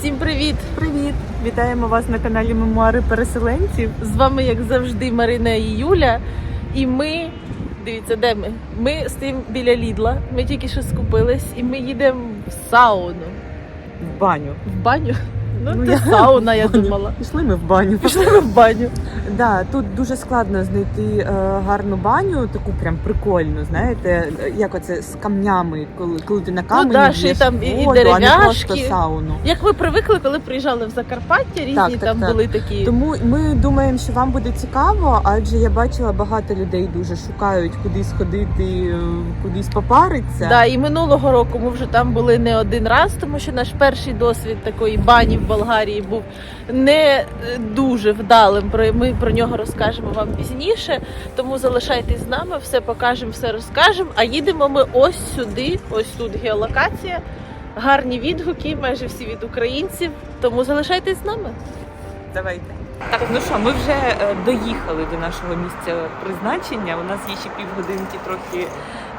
Всім привіт! Привіт! Вітаємо вас на каналі Мемуари переселенців. З вами, як завжди, Марина і Юля. І ми, дивіться, де ми? Ми стоїмо біля Лідла. Ми тільки що скупились, і ми їдемо в сауну. В баню. В баню. Ну, Ну, це я- сауна, я думала. Пішли ми в баню. Пішли ми в баню. Да, тут дуже складно знайти е, гарну баню, таку прям прикольну, знаєте, як оце з камнями, коли, коли ти на камені да, ще там і- і воду, а не просто сауну. Як ви привикли, коли приїжджали в Закарпаття, різні Так, так, там так. були такі. Тому ми думаємо, що вам буде цікаво, адже я бачила багато людей дуже шукають кудись ходити, кудись попаритися. Да, і минулого року ми вже там були не один раз, тому що наш перший досвід такої бані в Болгарії був не дуже вдалим. Про ми про нього розкажемо вам пізніше. Тому залишайтесь з нами, все покажемо, все розкажемо. А їдемо ми ось сюди, ось тут геолокація. Гарні відгуки, майже всі від українців. Тому залишайтесь з нами. Давайте. Так, ну що, ми вже е, доїхали до нашого місця призначення. У нас є ще півгодинки трохи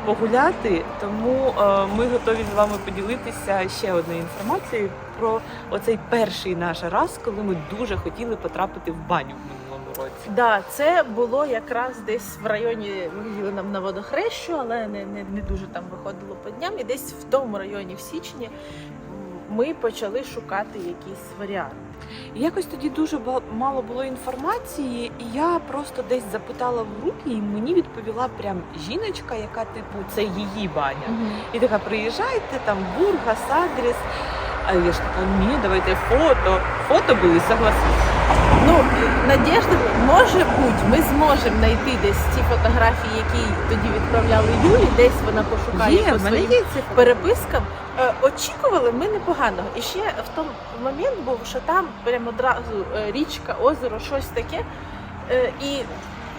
погуляти, тому е, ми готові з вами поділитися ще одною інформацією про оцей перший наш раз, коли ми дуже хотіли потрапити в баню в минулому році. Да, це було якраз десь в районі. Ми їли нам на водохрещу, але не, не, не дуже там виходило по дням. І десь в тому районі, в січні, ми почали шукати якийсь варіант. І якось тоді дуже мало було інформації, і я просто десь запитала в групі, і мені відповіла прям жіночка, яка типу це її баня. І така, приїжджайте, там бургас, адрес. А я ж така, ні, давайте фото. Фото були, согласись. Ну, Надєжда, може бути, ми зможемо знайти десь ці фотографії, які тоді відправляли Юлі, десь вона пошукає по в мене своїм є ці перепискам. Е, Очікували ми непоганого. І ще в тому момент був, що там прямо одразу е, річка, озеро, щось таке. Е, І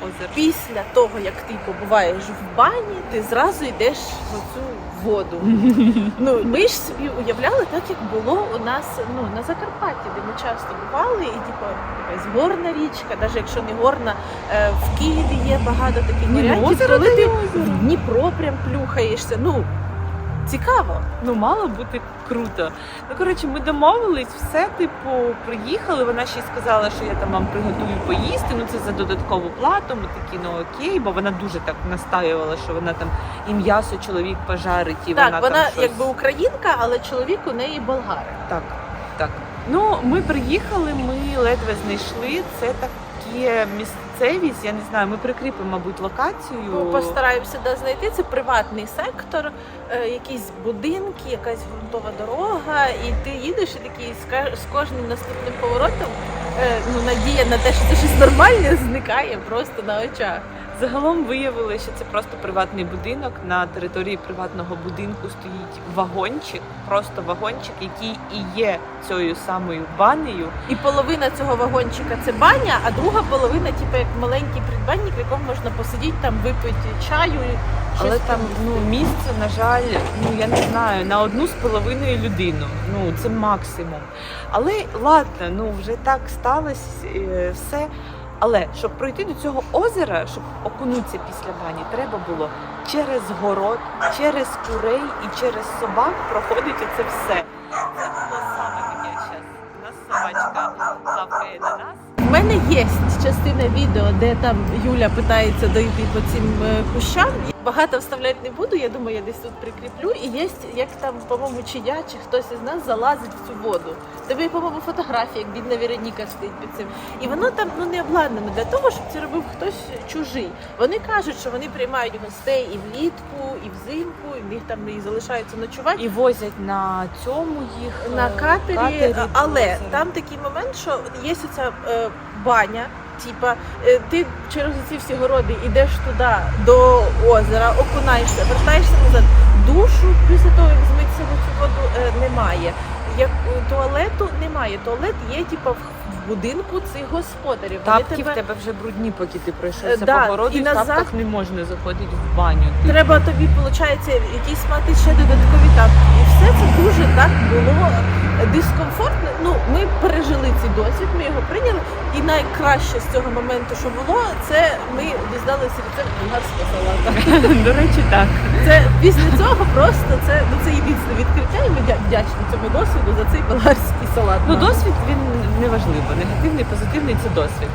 озеро. після того, як ти побуваєш в бані, ти зразу йдеш в цю воду. Ну ми ж собі уявляли, так як було у нас ну на Закарпатті, де ми часто бували, і типу якась горна річка, навіть якщо не горна, е, в Києві є багато таких ну, варіантів, коли ти в. Дніпро прям плюхаєшся. Ну цікаво. Ну, мало бути круто. Ну, коротше, ми домовились, все, типу, приїхали. Вона ще й сказала, що я там вам приготую поїсти. Ну, це за додаткову плату. Ми такі, ну окей, бо вона дуже так настаювала, що вона там і м'ясо чоловік пожарить, і так, вона, вона, там щось... якби українка, але чоловік у неї болгари. Так, так. Ну, ми приїхали, ми ледве знайшли. Це таке місцевість, я не знаю, ми прикріпимо, мабуть, локацію. Ну, постараємося да, знайти. Це приватний сектор, е, якісь будинки, якась ґрунтова дорога, і ти їдеш і такий з з кожним наступним поворотом. е, Ну, надія на те, що це щось нормальне, зникає просто на очах. Загалом виявилося, що це просто приватний будинок. На території приватного будинку стоїть вагончик, просто вагончик, який і є цією самою банею. І половина цього вагончика це баня, а друга половина, типу, як маленький предбанник, в якому можна посидіти, там випити чаю. Але там ну місце, на жаль, ну я не знаю, на одну з половиною людину. Ну це максимум. Але ладно, ну вже так сталося е, все. Але щоб пройти до цього озера, щоб окунутися після бані, треба було через город, через курей і через собак проходити це все. Це було саме таке зараз. У нас собачка лапкає на нас. У мене є частина відео, де там Юля питається дойти по цим е, кущам. Багато вставляти не буду. Я думаю, я десь тут прикріплю. І є, як там, по-моєму, чи я, чи хтось із нас залазить в цю воду. Тобі, по-моєму, фотографія, як бідна Вероніка стоїть під цим. І воно там ну не обладнано для того, щоб це робив хтось чужий. Вони кажуть, що вони приймають гостей і влітку, і взимку, і в них там і залишаються ночувати. І возять на цьому їх на е, катері, але там такий момент, що є ця е, баня. Типа, е, ти через ці всі городи йдеш туди до озера, окунаєшся, вертаєшся назад. Душу після того, як змитися в цю воду, е, немає. Як е, туалету немає. Туалет є, типа, в, будинку цих господарів. Вони Тапки в тебе вже брудні, поки ти Е, пройшовся да, по городу, і в назад- тапках не можна заходити в баню. Ти- Треба тобі, виходить, якісь мати ще додаткові тапки. І все це дуже так було дискомфортно. Ну, ми пережили цей досвід, ми його прийняли. І найкраще з цього моменту, що було, це ми дізналися рецепт болгарського салата. До речі, так. Це після цього просто це ну це єдине відкриття, і ми дя- вдячні цьому досвіду. за цей болгарський салат. Ну, досвід він неважливо. Негативний, позитивний це досвід.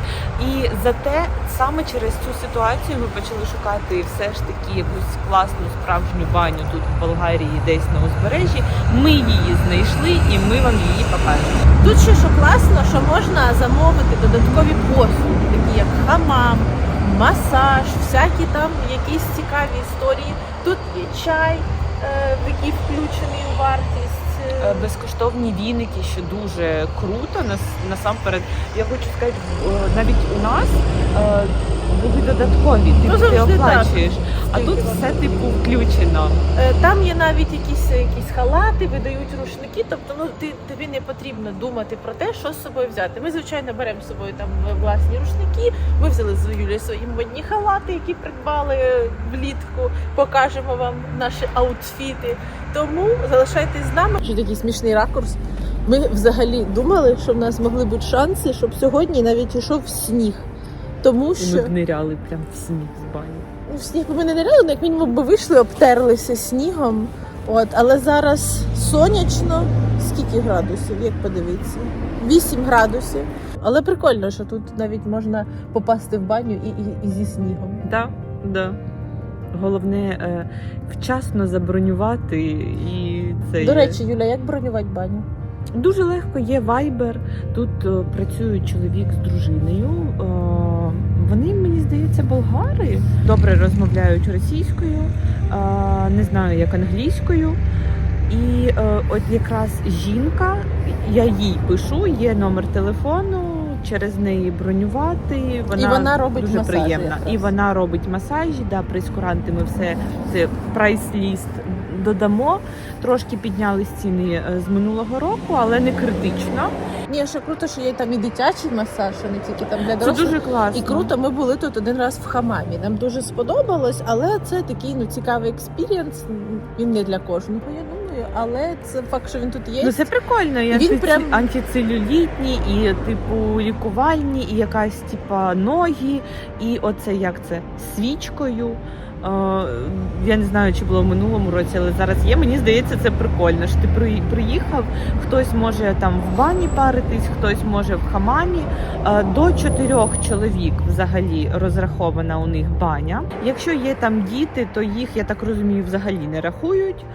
І зате саме через цю ситуацію ми почали шукати все ж таки якусь класну справжню баню тут в Болгарії, десь на узбережжі. Ми її знайшли і ми вам її покажемо. Тут ще що класно, що можна замовити додаткові послуги, такі як хамам, масаж, всякі там якісь цікаві історії. Тут є чай, е, який включений у вартість. Е, Безкоштовні віники, що дуже круто. Нас насамперед, я хочу сказати, е, навіть у нас е, були додаткові, ти, Ну, ти завжди так. оплачуєш. А тут все типу включено. Там є навіть якісь, якісь халати, видають рушники. Тобто, ну ти тобі не потрібно думати про те, що з собою взяти. Ми звичайно беремо з собою там власні рушники. Ми взяли з Юлією свої модні халати, які придбали влітку. Покажемо вам наші аутфіти. Тому залишайтесь з нами. Що такий смішний ракурс. Ми взагалі думали, що в нас могли бути шанси, щоб сьогодні навіть ішов сніг. Тому що Ми б ниряли прям в сніг з бані. Ну, сніг ми не неряли, як мінімум би вийшли, обтерлися снігом. От, але зараз сонячно. Скільки градусів, як подивитися? 8 градусів. Але прикольно, що тут навіть можна попасти в баню і, і, і зі снігом. Да, да. Головне е, вчасно забронювати і це До речі, Юля, як бронювати баню? дуже легко є вайбер. Тут е, працює чоловік з дружиною. Е, вони, мені здається, болгари. Добре розмовляють російською, не знаю, як англійською. І от якраз жінка, я їй пишу, є номер телефону, через неї бронювати. Вона, І вона робить дуже масажі приємна. якраз. І вона робить масажі, да, прейскуранти. Ми все це прайс-ліст додамо. Трошки підняли ціни е, з минулого року, але не критично. Ні, ще круто, що є там і дитячий масаж, а не тільки там для Це дуже класно. І круто, ми були тут один раз в хамамі. Нам дуже сподобалось, але це такий ну цікавий експірієнс. Він не для кожного, я. Але це факт, що він тут є. Ну це прикольно. Я Він прям- антицелюлітні, і типу лікувальні, і якась типа ноги, і оце як це свічкою. Я не знаю, чи було в минулому році, але зараз є. Мені здається, це прикольно. Що ти приїхав, хтось може там в бані паритись, хтось може в хамамі. До чотирьох чоловік взагалі розрахована у них баня. Якщо є там діти, то їх, я так розумію, взагалі не рахують.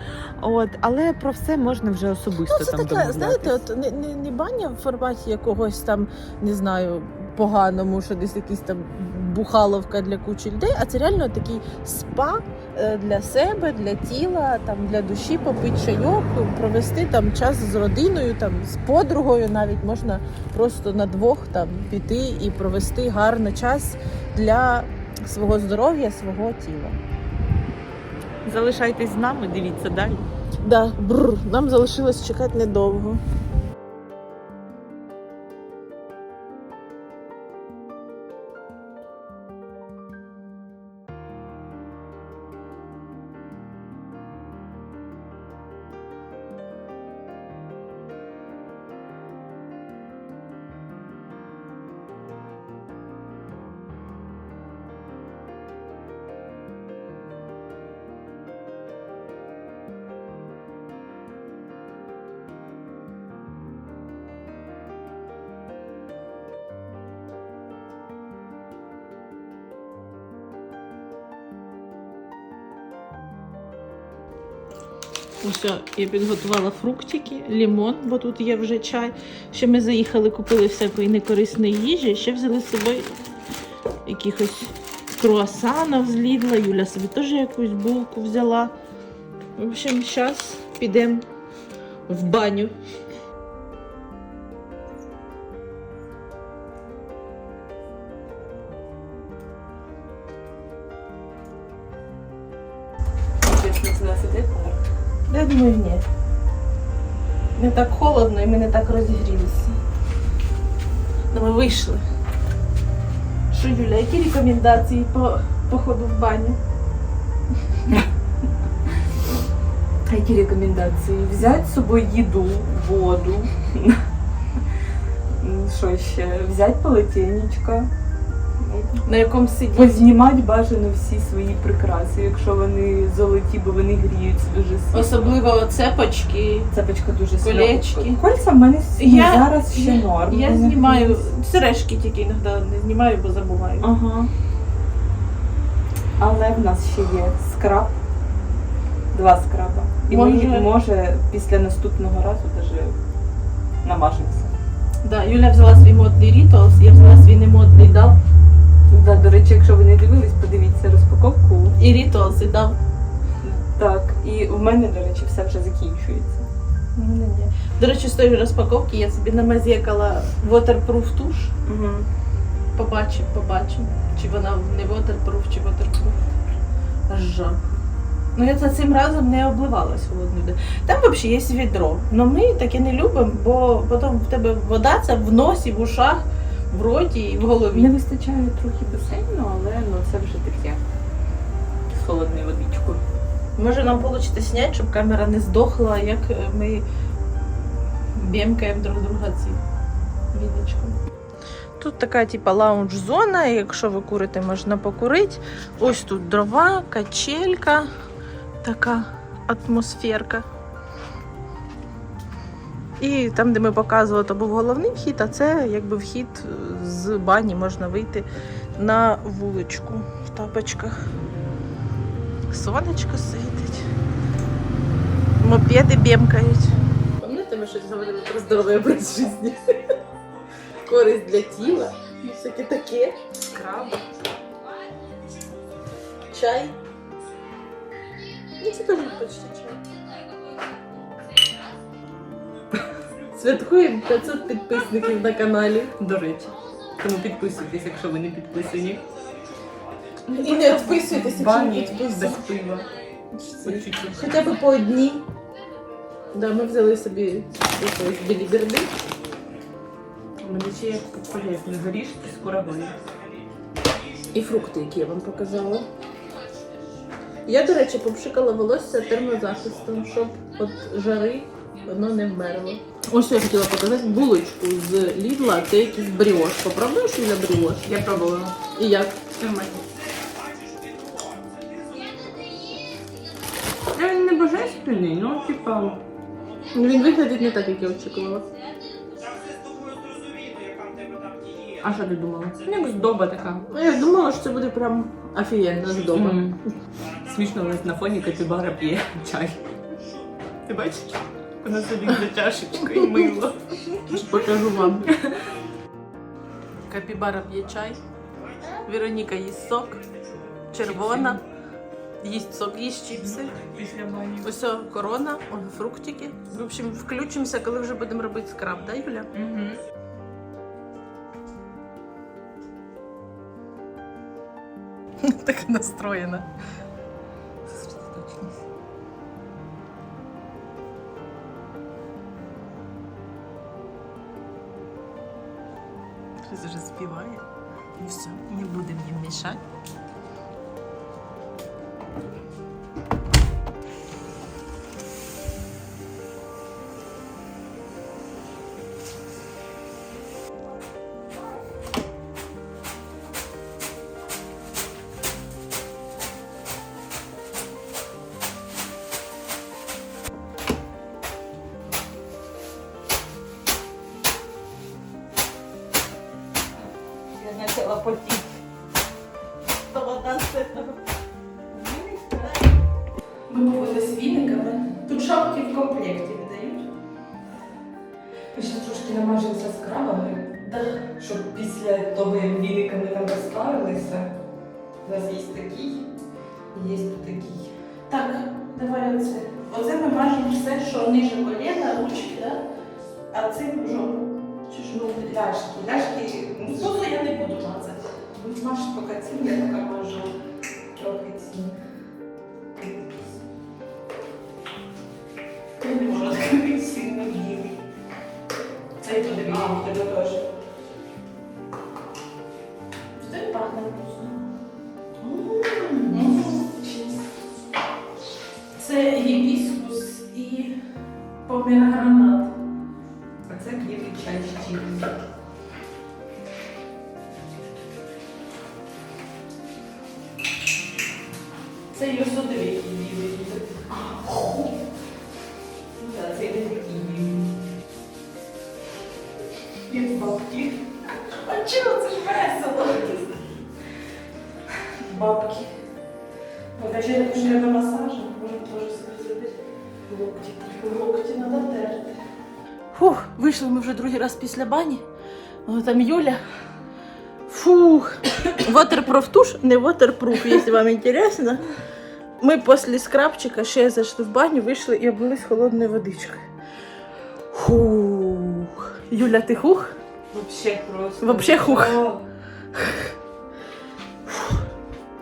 От, але про все можна вже особисто Ну, це там таке, знаєте, от не, не, не баня в форматі якогось там, не знаю, поганому, що десь якийсь там бухаловка для кучі людей, а це реально такий спа е, для себе, для тіла, там для душі, попити чайок, провести там час з родиною, там з подругою, навіть можна просто на двох там піти і провести гарний час для свого здоров'я, свого тіла. Залишайтесь з нами, дивіться далі. Да, бррр, нам залишилось чекати недовго. Ось я підготувала фруктики, лімон, бо тут є вже чай. Ще ми заїхали, купили всякої некорисної їжі, ще взяли з собою якихось круасанів з Лідла. Юля собі теж якусь булку взяла. В общем, зараз підемо в баню. Я думаю, ні. Не так холодно і ми не так розігрілися. Ну, ми вийшли. Що, Юля, які рекомендації по походу в баню? Які рекомендації? Взяти з собою їду, воду. Що ще? Взяти полотенечко. На якому сидіть. Познімати бажано всі свої прикраси, якщо вони золоті, бо вони гріються дуже сильно. Особливо цепочки. Цепочка дуже сильно. Колечки. Кольця в мене Я- зараз ще норм. Я знімаю сережки тільки іноді не знімаю, бо забуваю. Ага. Але в нас ще є скраб. Два скраба. І Може- ми, може, після наступного разу даже намажемося. Да, Юля взяла свій модний рітуалс, я взяла свій немодний дав. Да, до речі, якщо ви не дивились, подивіться розпаковку. І і дав. Так, і в мене, до речі, все вже закінчується. До речі, з тої розпаковки я собі намазєкала waterproof туш. Угу. Побачимо, побачимо. Чи вона не waterproof, чи waterproof. Жах. Ну я за цим разом не обливалась водою. Там взагалі є відро. але ми таке не любимо, бо потім в тебе вода це в носі, в ушах, в роті і в голові. Не вистачає трохи басейну, але ну, це вже таке. З холодною водичкою. Може нам вийде зняти, щоб камера не здохла, як ми бємкаємо друг друга ці віночком. Тут така типа лаунж-зона, якщо ви курите, можна покурити. Ось тут дрова, качелька, така атмосферка. І там, де ми показували, то був головний вхід, а це якби вхід з бані можна вийти на вуличку в тапочках. Сонечко світить. Мопеди бємкають. Пам'ятаєте, ми щось говорили про здоровий образ життя? Користь для тіла. І всяке таке. Скраб. Чай. Ну, це теж почти чай. Святкуємо 500 підписників на каналі. До речі. Тому підписуйтесь, якщо ви не підписані. І не відписуйтесь, якщо не Бані без підписані. пива. По чуть-чуть. Хоча б по одній. Да, ми взяли собі якоїсь біліберди. У мене ще є полезні горішки з курагою. І фрукти, які я вам показала. Я, до речі, попшикала волосся термозахистом, щоб від жари воно не вмерло. Ось що я хотіла показати булочку з Лідла, це якийсь бріош. Попробуєш Юля бріош? Я пробувала. І як? Нормально. Він не божественний, ну типа. Ну, Він виглядить не так, як я очікувала. А що ти думала? Ну, як здоба така. Ну, я думала, що це буде прям офігенна здоба. Смішно у нас на фоні капібара п'є чай. Ти бачиш? Вона собі за чашечкою мило. Покажу вам. Капібара п'є чай. Вероніка їсть сок. Червона. Їсть сок, їсть чіпси. Ось корона, фруктики. В общем, включимося, коли вже будемо робити скраб, да, Юля? Угу. Так настроєна. Співає. І все, не будемо їм мішати. Ми ще трошки намажемося скрабами, Да. щоб після того, як віниками там розставилися, у нас є такий, і є такий. Так, давай оце. Оце ми мажемо все, що ниже коліна, ручки, да? а цим жопу. Чи ж руки? Ляшки, ляшки, ну, Зозу я не буду мазати. Маш поки цим, я поки можу трохи цим. Це гібіскус і помірогранат. Другий раз після бані. Там Юля. Фух. Waterproof туш, не waterproof, якщо вам інтересно. Ми після скрабчика ще зайшли в баню, вийшли і облились холодною водичкою. Хух. Юля, ти хух? Вообще просто. Вообще хух.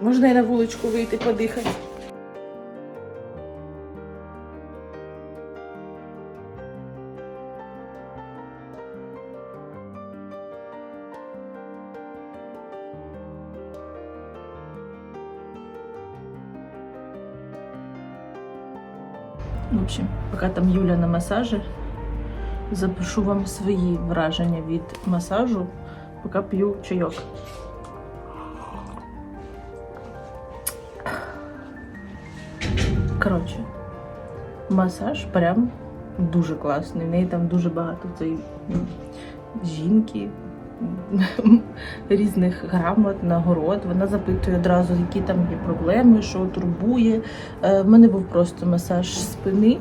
Можна і на вуличку вийти подихати. Поки там Юля на масажі, запишу вам свої враження від масажу, поки п'ю чайок. Коротше, масаж прям дуже класний. В неї там дуже багато цієї жінки, різних грамот, нагород. Вона запитує одразу, які там є проблеми, що турбує. Е, В мене був просто масаж спини.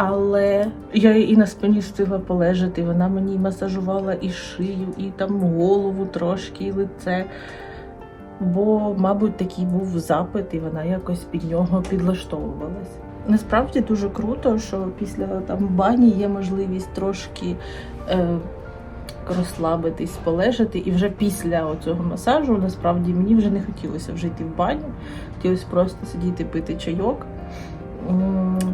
Але я і на спині встигла полежати. Вона мені масажувала і шию, і там голову трошки, і лице. Бо, мабуть, такий був запит, і вона якось під нього підлаштовувалась. Насправді дуже круто, що після там бані є можливість трошки е, розслабитись, полежати. І вже після цього масажу насправді мені вже не хотілося вже йти в баню. Хотілося просто сидіти пити чайок.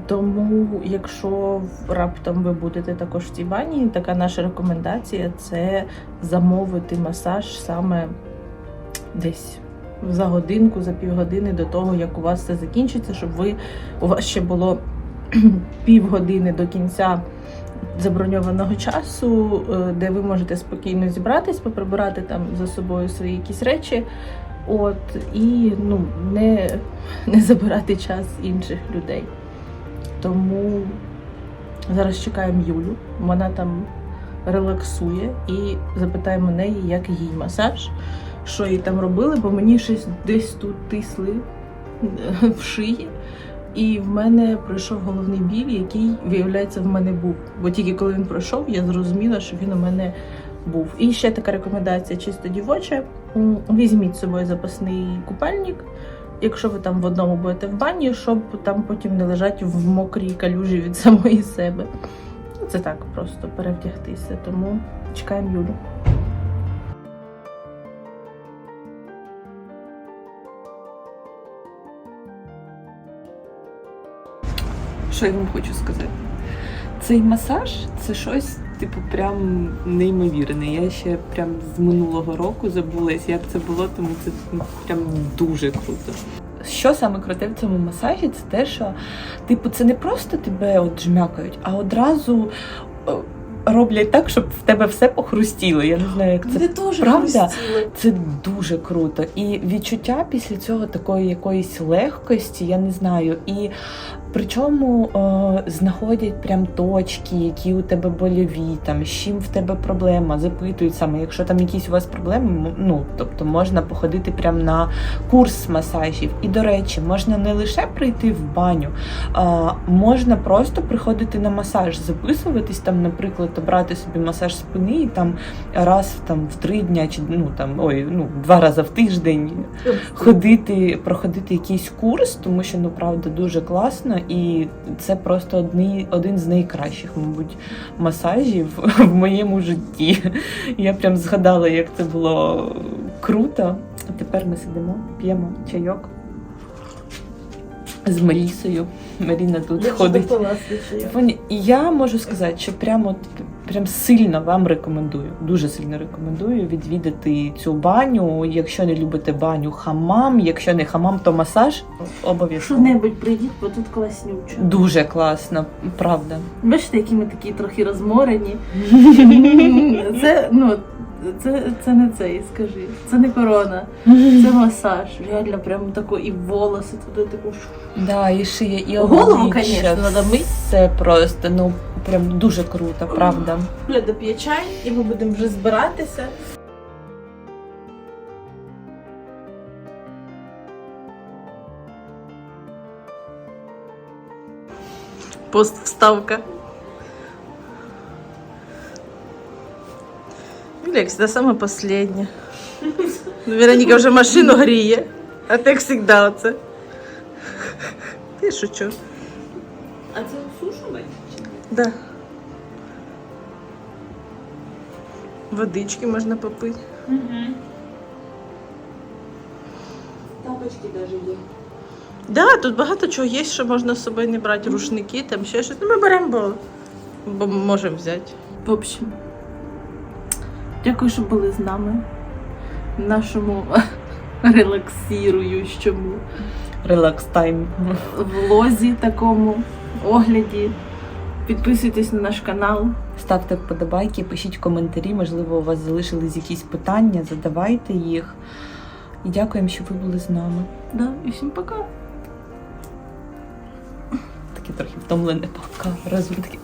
Тому, якщо раптом ви будете також в цій бані, така наша рекомендація це замовити масаж саме десь за годинку, за півгодини до того, як у вас все закінчиться, щоб ви у вас ще було півгодини до кінця заброньованого часу, е, де ви можете спокійно зібратись, поприбирати там за собою свої якісь речі. От і ну не, не забирати час інших людей. Тому зараз чекаємо Юлю. Вона там релаксує і запитаємо неї, як їй масаж, що їй там робили, бо мені щось десь тут тисли е, в шиї. І в мене пройшов головний біль, який, виявляється, в мене був. Бо тільки коли він пройшов, я зрозуміла, що він у мене був. І ще така рекомендація чисто дівоча. Візьміть з собою запасний купальник, якщо ви там в одному будете в бані, щоб там потім не лежати в мокрій калюжі від самої себе. Це так просто перевдягтися. Тому чекаємо Юлю. Що я вам хочу сказати? Цей масаж це щось, типу, прям неймовірне. Я ще прям з минулого року забулась, як це було, тому це ну, прям дуже круто. Що саме круте в цьому масажі, це те, що типу, це не просто тебе от жмякають, а одразу е, роблять так, щоб в тебе все похрустіло. Я не знаю, як це Це правда? хрустіло. це дуже круто. І відчуття після цього такої якоїсь легкості, я не знаю. І причому е, знаходять прям точки, які у тебе больові, там з чим в тебе проблема, запитують саме, якщо там якісь у вас проблеми, ну тобто можна походити прям на курс масажів. І до речі, можна не лише прийти в баню, а можна просто приходити на масаж, записуватись там, наприклад, обрати собі масаж спини і там раз там в три дня чи ну там ой, ну два рази в тиждень ходити, проходити якийсь курс, тому що ну правда дуже класно, і це просто одні, один з найкращих, мабуть, масажів в моєму житті. Я прям згадала, як це було круто. А тепер ми сидимо, п'ємо чайок з Мелісою. Маріна тут ходить. Поні- І я можу сказати, що прямо прям сильно вам рекомендую, дуже сильно рекомендую відвідати цю баню. Якщо не любите баню, хамам. Якщо не хамам, то масаж обов'язково. Що-небудь прийдіть, бо тут класнюче. Дуже класно, правда. Бачите, які ми такі трохи розморені. Це, ну, це це не цей, скажи. Це не корона, це масаж. Реально, прямо тако і волоси туди таку. Да, і шия, і Голову, звісно. Це просто, ну прям дуже круто, правда. Я чай і ми будемо вже збиратися. Пост вставка. Юля, як всегда, саме последня. Ну, Вероніка вже машину гріє, а ти як завжди оце. Ти шучу. А це усушувач? Да. Водички можна попити. Угу. Тапочки навіть є. Да, тут багато чого є, що можна з собою не брати. Рушники, там ще щось. Ну, ми беремо, бо, бо можемо взяти. В общем, дякую, що були з нами в нашому релаксіруючому Релакс тайм. влозі такому огляді. Підписуйтесь на наш канал. Ставте вподобайки, пишіть коментарі, можливо, у вас залишились якісь питання, задавайте їх. І дякуємо, що ви були з нами. Да, і всім пока. Таке трохи втомлене пока. Разом таке.